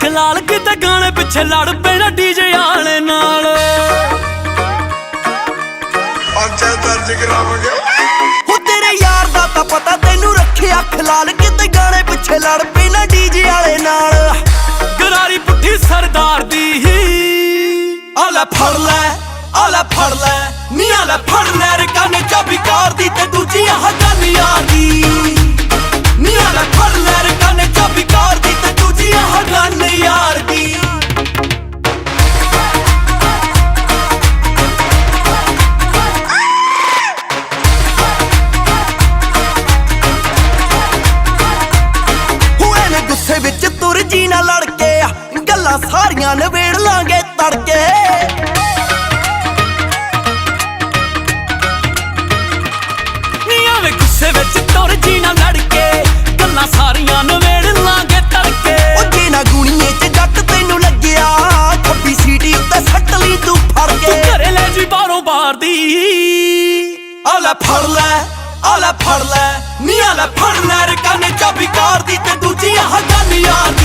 ਅੱਖ ਲਾਲ ਕਿਤੇ ਗਾਣੇ ਪਿੱਛੇ ਲੜ ਪੈਣਾ ਡੀਜੇ ਵਾਲੇ ਨਾਲ। ਪਰਚਾ ਦਰਜ ਕਰਾਵਾਂਗੇ। ਹੋ ਤੇਰੇ ਯਾਰ ਦਾ ਤਾਂ ਪਤਾ ਤੈਨੂੰ ਰੱਖਿਆ ਖਲਾਲ ਕਿਤੇ ਗਾਣੇ ਪਿੱਛੇ ਲੜ ਨਾ ਡੀਜੇ ਵਾਲੇ ਨਾਲ। ਗਰਾਰੀ ਪੁੱਠੀ ਸਰਦਾਰ ਦੀ। ਆ ਲੈ ਫੜ ਲੈ ਆ ਲੈ ਫੜ ਲੈ ਨੀ ਆ ਲੈ ਫੜ ਲੈ ਰੇ ਸਾਰੀਆਂ ਨਵੇੜ ਲਾਂਗੇ ਤੜਕੇ। ਨੀਆਂ ਵੇ ਗੁੱਸੇ ਵਿੱਚ ਤੁਰ ਜੀ ਨਾ ਲੜ ਕੇ ਗੱਲਾਂ ਸਾਰੀਆਂ ਨਵੇੜ ਲਾਂਗੇ ਤੜਕੇ। ਉਹ ਜੇ ਨਾ ਗੁਣੀਏ ਚ ਜੱਟ ਤੈਨੂੰ ਲੱਗਿਆ ਖੱਬੀ ਸੀਟੀ ਉੱਤੇ ਸੱਟ ਲਈ ਤੂੰ ਫੜ ਕੇ। ਘਰੇ ਲੈ ਜੀ ਬਾਹਰੋਂ ਬਾਹਰ ਦੀ। ਆ ਲੈ ਫੜ ਲੈ ਆ ਲੈ ਫੜ ਲੈ ਨੀ ਆ ਲੈ ਫੜ ਲੈ ਰੇ ਕੰਨ ਚਾਬੀ ਕਾਰ ਦੀ ਤੇ ਦੂਜੀ ਗੱਲ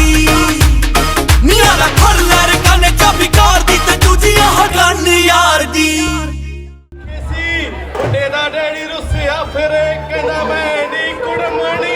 ਯਾਰ ਦੀ। ਸੀ ਮੁੰਡੇ ਦਾ ਡੈਡੀ ਰੁੱਸਿਆ ਫਿਰੇ ਕਹਿੰਦਾ ਮੈਂ ਨੀ ਕੁੜਮਣੀ।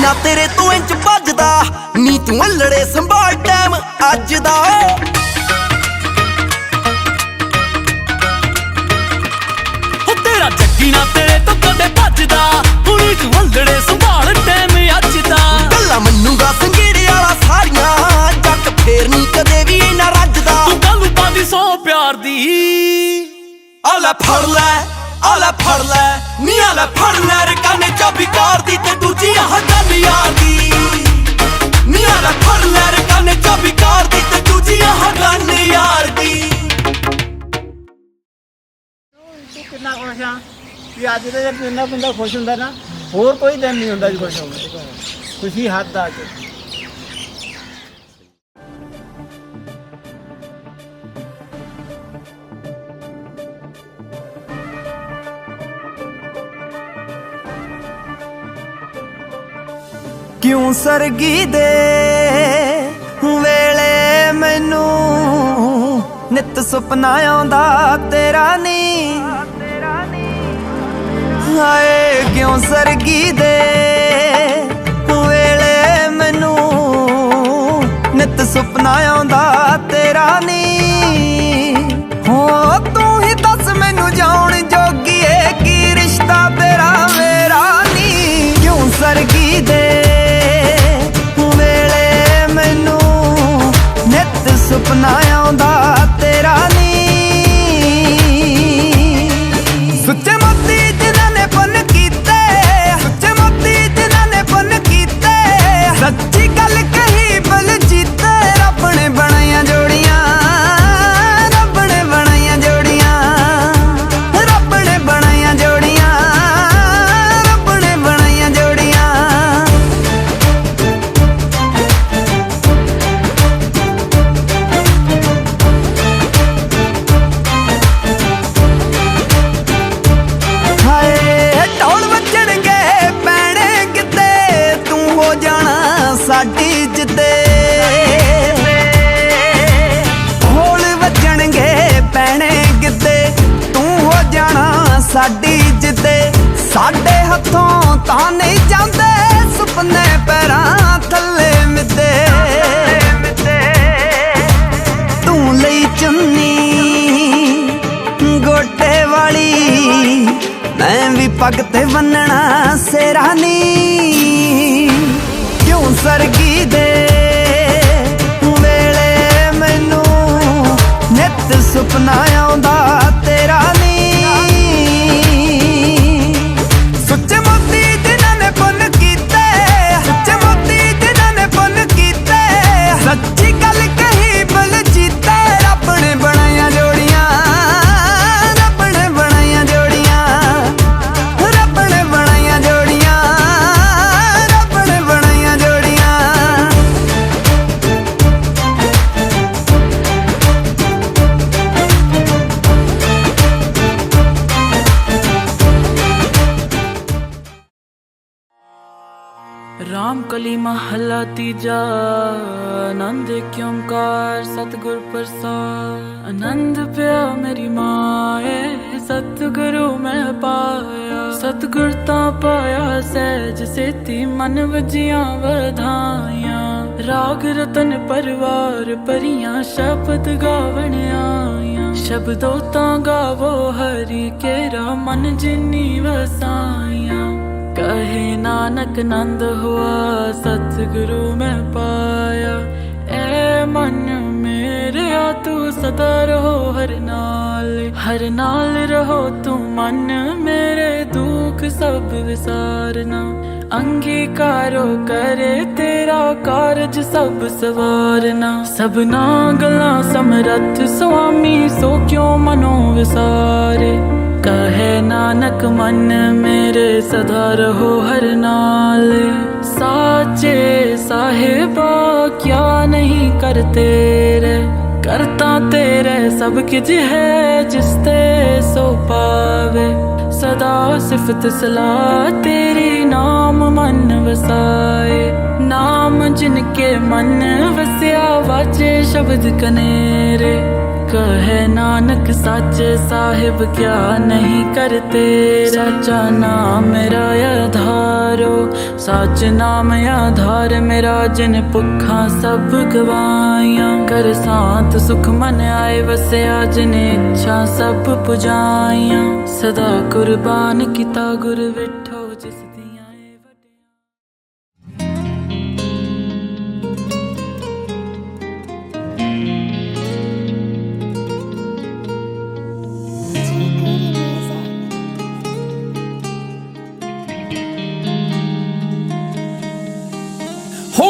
ਨਾ ਤੇਰੇ ਤੋਂ ਇੰਚ ਭੱਜਦਾ। ਨੀ ਤੂੰ ਅਲੜੇ ਸੰਭਾਲ ਟਾਈਮ ਅੱਜ ਦਾ। ਉਹ ਤੇਰਾ ਜੱਗੀ ਨਾ ਤੇਰੇ ਤੋਂ ਕਦੇ ਭੱਜਦਾ। ਹੁਣੀ ਤੂੰ ਹੱਲੜੇ ਸੰਭਾਲ ਟਾਈਮ ਅੱਜ ਦਾ। ਗੱਲਾਂ ਮੰਨੂਗਾ ਸੰਗੀੜੇ ਵਾਲਾ ਸਾਰੀਆਂ। ਜੱਟ ਫੇਰ ਨੀ ਕਦੇ ਵੀ ਨਾ ਰੱਜਦਾ। ਤੂੰ ਕਾਲੂ ਪਾਦੀ ਸੋ ਪਿਆਰ ਦੀ। ਆ ਲੈ ਫੜ ਲੈ। ਆ ਫੜ ਲੈ ਨੀ ਆ ਫੜ ਲੈ ਰੇ ਕੰਨੇ ਚਾਬੀ ਕਾਰ ਦੀ ਤੇ ਦੂਜੀ ਆਹ ਗੱਲ ਯਾਰ ਦੀ। ਨੀ ਆ ਫੜ ਲੈ ਰੇ ਕੰਨੇ ਚਾਬੀ ਕਾਰ ਦੀ ਤੇ ਦੂਜੀ ਆਹ ਗੱਲ ਯਾਰ ਦੀ। ਕਿੰਨਾ ਖੁਸ਼ ਆ ਕਿ ਅੱਜ ਦੇ ਜਦ ਇੰਨਾ ਬੰਦਾ ਖੁਸ਼ ਹੁੰਦਾ ਨਾ, ਹੋਰ ਕੋਈ ਦਿਨ ਨਹੀਂ ਹੁੰਦਾ ਜੀ ਖੁਸ਼ ਹੋਣਾ ਖੁਸ਼ੀ ਹੱਦ ਆ ਕੇ ਸਰਗੀ ਦੇ ਵੇਲੇ ਮੈਨੂੰ ਨਿਤ ਸੁਪਨਾ ਆਉਂਦਾ, ਤੇਰਾ ਨੀ। ਹਾਏ, ਕਿਉਂ ਸਰਗੀ ਦੇ ਵੇਲੇ ਮੈਨੂੰ ਨਿਤ ਸੁਪਨਾ ਆਉਂਦਾ, ਤੇਰਾ ਨੀ। ਪੱਗ ਤੇ ਬੰਨਣਾ ਸੇਰਾ ਨੀ। ਕਿਉਂ ਸਰਗੀ ਆਈ ਮਹਲਾ ਤੀਜਾ ਆਨੰਦ ਕਿਉਂ ਕਾਰ ਸਤਿਗੁਰ ਪ੍ਰਸਾਦ। ਆਨੰਦ ਪਿਆ ਮੇਰੀ ਮਾਏ, ਸਤਿਗੁਰੂ ਮੈਂ ਪਾਇਆ। ਸਤਿਗੁਰ ਤਾਂ ਪਾਇਆ ਸਹਿਜ ਸੇਤੀ, ਮਨ ਵਜੀਆਂ ਵਧਾਈਆਂ ਰਾਗ ਰਤਨ ਪਰਵਾਰ ਪਰੀਆਂ ਸ਼ਬਦ ਗਾਵਣ ਆਈਆਂ। ਸ਼ਬਦੋ ਤਾਂ ਗਾਵੋ ਹਰੀ ਕੇਰਾ, ਮਨ ਜਿਨੀ ਵਸਾਈਆਂ। ਕਹੇ ਨਾਨਕ ਨੰਦ ਹੁਆ, ਸਤਿਗੁਰੂ ਮੈਂ ਪਾਇਆ। ਐ ਮਨ ਮੇਰਿਆ, ਤੂੰ ਸਦਾ ਰਹੋ ਹਰ ਨਾਲ। ਹਰ ਨਾਲ ਰਹੋ ਤੂੰ ਮਨ ਮੇਰੇ ਦੁੱਖ ਸਭ ਵਿਸਾਰਨਾ। ਅੰਗੀਕਾਰੋ ਕਰੇ ਤੇਰਾ ਕਾਰਜ ਸਭ ਸਵਾਰਨਾ। ਸਭਨਾ ਗਲਾ ਸਮਰੱਥ ਸੁਆਮੀ, ਸੋ ਕਿਉ ਮਨੋ ਵਿਸਾਰੇ? ਕਹੇ ਨਾਨਕ, ਮਨ ਮੇਰੇ ਸਦਾ ਰਹੋ ਹਰ ਨਾਲ। ਸਾਚੇ ਸਾਹਿਬਾ, ਕਿਆ ਨਹੀਂ ਕਰ ਤੇਰੇ? ਕਰਤਾ ਤੇਰੇ ਸਭ ਕਿਜ ਹੈ, ਜਿਸ ਤੇ ਸੋ ਪਾਵੇ। ਸਦਾ ਸਿਫਤ ਸਲਾਹ, ਤੇਰੀ ਨਾਮ ਮਨ ਵਸਾਏ। ਨਾਮ ਜਿਨ ਕੇ ਮਨ ਵਸਿਆ, ਵਾਚੇ ਸ਼ਬਦ ਕਨੇਰੇ। ਕਹੇ ਨਾਨਕ, ਸਾਚੇ ਸਾਹਿਬ ਕਿਆ ਨਹੀਂ ਕਰਤੇ? ਸਾਚਾ ਨਾਮ ਮੇਰਾ ਆਧਾਰੋ, ਸਾਚ ਨਾਮ ਆਧਾਰ ਮੇਰਾ, ਜਿਨ ਭੁੱਖਾਂ ਸਭ ਗਵਾਈਆਂ। ਕਰ ਸਾਤ ਸੁਖ ਮਨ ਆਏ ਵਸਿਆ, ਜਿਨ ਇੱਛਾ ਸਭ ਪੁਜਾਈਆਂ। ਸਦਾ ਕੁਰਬਾਨ ਕੀਤਾ ਗੁਰ ਵਿਠੋ।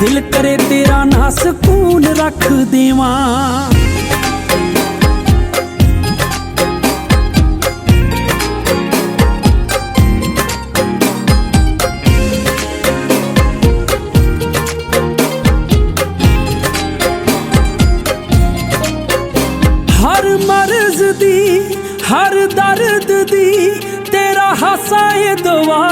ਦਿਲ ਕਰੇ ਤੇਰਾ ਨਾ ਸਕੂਨ ਰੱਖ ਦੇਵਾਂ। ਹਰ ਮਰਜ਼ ਦੀ, ਹਰ ਦਰਦ ਦੀ ਤੇਰਾ ਹਾਸਾ ਏ ਦਵਾ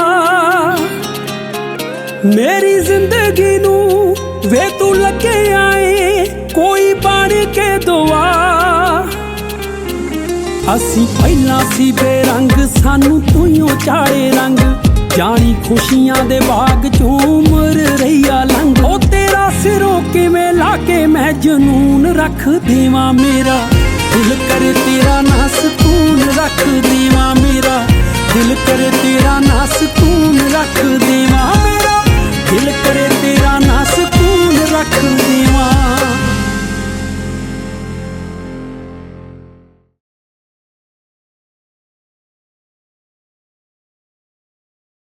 ਮੇਰੀ ਜ਼ਿੰਦਗੀ ਨੂੰ ਵੇ ਤੂੰ ਲੱਗੇ ਆਏ, ਕੋਈ ਬਣ ਕੇ ਦੁਆ। ਅਸੀਂ ਪਹਿਲਾਂ ਸੀ ਬੇਰੰਗ, ਸਾਨੂੰ ਤੂੰ ਹੀ ਉਚਾਲੇ ਰੰਗ। ਜਾਣੀ ਖੁਸ਼ੀਆਂ ਦੇ ਬਾਗ ਚ ਰਹੀਆ ਲੰਘ। ਉਹ ਤੇਰਾ ਸਿਰੋਂ ਕਿਵੇਂ ਲਾ ਕੇ ਮੈਂ ਜਨੂਨ ਰੱਖ ਦੇਵਾਂ ਮੇਰਾ? ਭੁੱਲ ਕਰ ਤੇਰਾ ਨਾ ਸਕੂਨ ਰੱਖ ਦੇਵਾਂ ਮੇਰਾ।